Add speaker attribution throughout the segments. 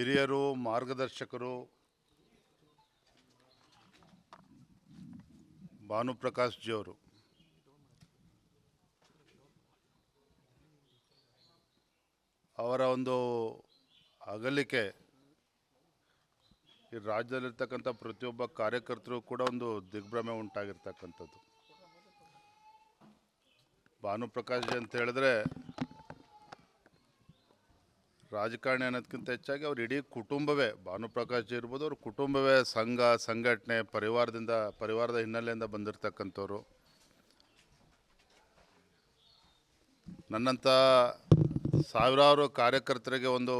Speaker 1: ಹಿರಿಯರು, ಮಾರ್ಗದರ್ಶಕರು ಭಾನುಪ್ರಕಾಶ್ ಜಿಯವರು ಅವರ ಒಂದು ಅಗಲಿಕೆ ಈ ರಾಜ್ಯದಲ್ಲಿರ್ತಕ್ಕಂಥ ಪ್ರತಿಯೊಬ್ಬ ಕಾರ್ಯಕರ್ತರು ಕೂಡ ಒಂದು ದಿಗ್ಭ್ರಮೆ ಉಂಟಾಗಿರ್ತಕ್ಕಂಥದ್ದು. ಭಾನುಪ್ರಕಾಶ್ ಜಿ ಅಂತ ಹೇಳಿದ್ರೆ ರಾಜಕಾರಣಿ ಅನ್ನೋದಕ್ಕಿಂತ ಹೆಚ್ಚಾಗಿ ಅವ್ರ ಇಡೀ ಕುಟುಂಬವೇ, ಭಾನುಪ್ರಕಾಶ್ ಇರ್ಬೋದು, ಅವ್ರ ಕುಟುಂಬವೇ ಸಂಘ, ಸಂಘಟನೆ, ಪರಿವಾರದಿಂದ, ಪರಿವಾರದ ಹಿನ್ನೆಲೆಯಿಂದ ಬಂದಿರತಕ್ಕಂಥವ್ರು. ನನ್ನಂಥ ಸಾವಿರಾರು ಕಾರ್ಯಕರ್ತರಿಗೆ ಒಂದು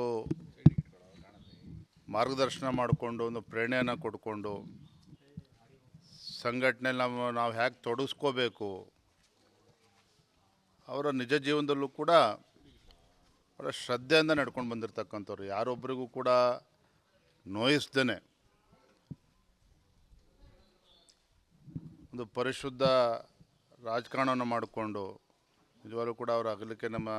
Speaker 1: ಮಾರ್ಗದರ್ಶನ ಮಾಡಿಕೊಂಡು, ಒಂದು ಪ್ರೇರಣೆಯನ್ನು ಕೊಡ್ಕೊಂಡು ಸಂಘಟನೆ ನಾವು ನಾವು ಹೇಗೆ ತೊಡಗಿಸ್ಕೋಬೇಕು ಅವರ ನಿಜ ಜೀವನದಲ್ಲೂ ಕೂಡ ಅವರ ಶ್ರದ್ಧೆಯಿಂದ ನಡ್ಕೊಂಡು ಬಂದಿರತಕ್ಕಂಥವ್ರು ಯಾರೊಬ್ಬರಿಗೂ ಕೂಡ ನೋಯಿಸ್ದೇ ಒಂದು ಪರಿಶುದ್ಧ ರಾಜಕಾರಣವನ್ನು ಮಾಡಿಕೊಂಡು ನಿಜವಾಗ್ಲೂ ಕೂಡ ಅವರ ಅಗಲಿಕೆ ನಮ್ಮ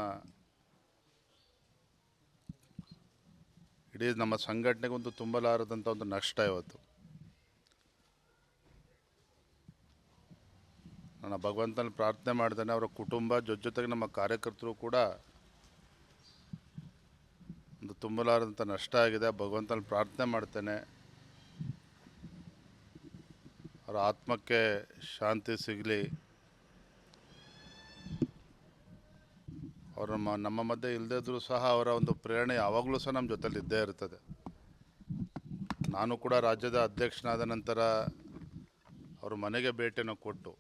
Speaker 1: ಇಡೀ ನಮ್ಮ ಸಂಘಟನೆಗೆ ಒಂದು ತುಂಬಲಾರದಂಥ ಒಂದು ನಷ್ಟ ಇವತ್ತು. ನಾನು ಭಗವಂತನ ಪ್ರಾರ್ಥನೆ ಮಾಡ್ತೇನೆ ಅವರ ಕುಟುಂಬ ಜೊತೆ ಜೊತೆಗೆ ನಮ್ಮ ಕಾರ್ಯಕರ್ತರು ಕೂಡ ತುಂಬಲಾರದಂಥ ನಷ್ಟ ಆಗಿದೆ. ಭಗವಂತನ ಪ್ರಾರ್ಥನೆ ಮಾಡ್ತೇನೆ. ಅವರ ಆತ್ಮಕ್ಕೆ ಶಾಂತಿ ಸಿಗಲಿ. ಅವರು ನಮ್ಮ ಮಧ್ಯೆ ಇಲ್ಲದೇ ಇದ್ರೂ ಸಹ ಅವರ ಒಂದು ಪ್ರೇರಣೆ ಯಾವಾಗಲೂ ಸಹ ನಮ್ಮ ಜೊತೆಲಿ ಇದ್ದೇ ಇರ್ತದೆ. ನಾನು ಕೂಡ ರಾಜ್ಯದ ಅಧ್ಯಕ್ಷನಾದ ನಂತರ ಅವರು ಮನೆಗೆ ಭೇಟಿಯನ್ನು ಕೊಟ್ಟು,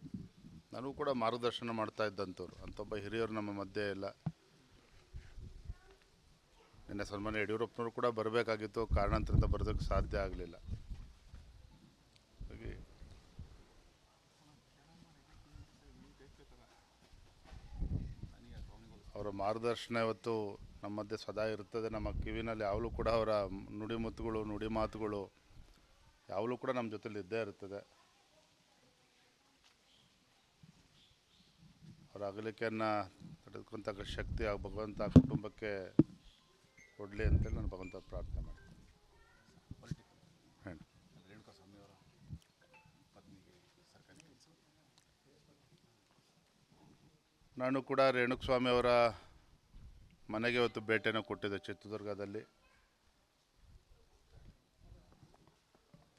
Speaker 1: ನನಗೂ ಕೂಡ ಮಾರ್ಗದರ್ಶನ ಮಾಡ್ತಾ ಇದ್ದಂಥವ್ರು. ಅಂತೊಬ್ಬ ಹಿರಿಯರು ನಮ್ಮ ಮಧ್ಯೆ ಇಲ್ಲ. ನಿನ್ನೆ ಸನ್ಮಾನ್ಯ ಯಡಿಯೂರಪ್ಪನವರು ಕೂಡ ಬರಬೇಕಾಗಿತ್ತು. ಕಾರಣಾಂತರದಿಂದ ಬರೋದಕ್ಕೆ ಸಾಧ್ಯ ಆಗಲಿಲ್ಲ. ಅವರ ಮಾರ್ಗದರ್ಶನ ಇವತ್ತು ನಮ್ಮ ಮಧ್ಯೆ ಸದಾ ಇರುತ್ತದೆ. ನಮ್ಮ ಕಿವಿನಲ್ಲಿ ಯಾವಾಗಲೂ ಕೂಡ ಅವರ ನುಡಿಮುತ್ತುಗಳು ನುಡಿ ಮಾತುಗಳು ಯಾವಾಗಲೂ ಕೂಡ ನಮ್ಮ ಜೊತೆಲಿ ಇದ್ದೇ ಇರುತ್ತದೆ. ಅವರ ಅಗಲಿಕೆಯನ್ನು ತಡೆದುಕೊಂತ ಶಕ್ತಿ ಆ ಭಗವಂತ ಕುಟುಂಬಕ್ಕೆ ಕೊಡಲಿ ಅಂತೇಳಿ ನಾನು ಭಗವಂತ ಪ್ರಾರ್ಥನೆ ನಾನು ಕೂಡ ರೇಣುಕಸ್ವಾಮಿ ಅವರ ಮನೆಗೆ ಇವತ್ತು ಭೇಟಿಯನ್ನು ಕೊಟ್ಟಿದ್ದೆ ಚಿತ್ರದುರ್ಗದಲ್ಲಿ.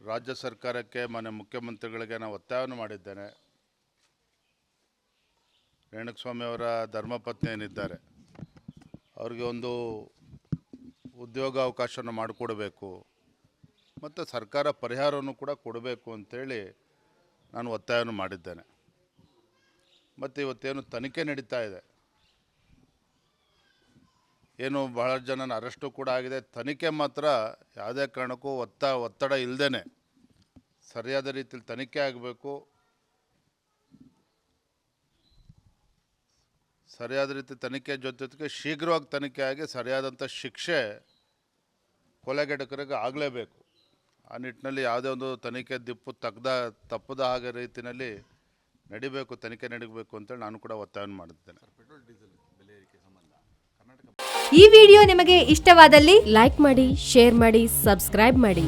Speaker 1: ರಾಜ್ಯ ಸರ್ಕಾರಕ್ಕೆ ಮನೆ ಮುಖ್ಯಮಂತ್ರಿಗಳಿಗೆ ನಾನು ಒತ್ತಾಯವನ್ನು ಮಾಡಿದ್ದೇನೆ. ರೇಣುಕಸ್ವಾಮಿ ಅವರ ಧರ್ಮಪತ್ನಿ ಏನಿದ್ದಾರೆ ಅವ್ರಿಗೆ ಒಂದು ಉದ್ಯೋಗ ಅವಕಾಶವನ್ನು ಮಾಡಿಕೊಡಬೇಕು. ಮತ್ತು ಸರ್ಕಾರ ಪರಿಹಾರವನ್ನು ಕೂಡ ಕೊಡಬೇಕು ಅಂಥೇಳಿ ನಾನು ಒತ್ತಾಯವನ್ನು ಮಾಡಿದ್ದೇನೆ. ಮತ್ತು ಇವತ್ತೇನು ತನಿಖೆ ನಡೀತಾ ಇದೆ. ಏನು ಬಹಳ ಜನನ ಅರೆಸ್ಟು ಕೂಡ ಆಗಿದೆ. ತನಿಖೆ ಮಾತ್ರ ಯಾವುದೇ ಕಾರಣಕ್ಕೂ ಒತ್ತ, ಒತ್ತಡ ಇಲ್ಲದೇ ಸರಿಯಾದ ರೀತಿಯಲ್ಲಿ ತನಿಖೆ ಆಗಬೇಕು. ಸರಿಯಾದ ರೀತಿ ತನಿಖೆ ಜೊತೆ ಜೊತೆಗೆ ಶೀಘ್ರವಾಗಿ ತನಿಖೆ ಆಗಿ ಸರಿಯಾದಂಥ ಶಿಕ್ಷೆ ಕೊಲೆಗಡಕರಿಗೆ ಆಗಲೇಬೇಕು. ಆ ನಿಟ್ಟಿನಲ್ಲಿ ಯಾವುದೇ ಒಂದು ತನಿಖೆ ದಿಪ್ಪು ತಗ್ದ ತಪ್ಪದ ಹಾಗೆ ರೀತಿಯಲ್ಲಿ ನಡಿಬೇಕು ತನಿಖೆ ನಡಿಬೇಕು ಅಂತೇಳಿ ನಾನು ಕೂಡ ಒತ್ತಾಯ ಮಾಡುತ್ತೇನೆ
Speaker 2: ಈ ವಿಡಿಯೋ ನಿಮಗೆ ಇಷ್ಟವಾದಲ್ಲಿ
Speaker 3: ಲೈಕ್ ಮಾಡಿ ಶೇರ್ ಮಾಡಿ ಸಬ್ಸ್ಕ್ರೈಬ್ ಮಾಡಿ.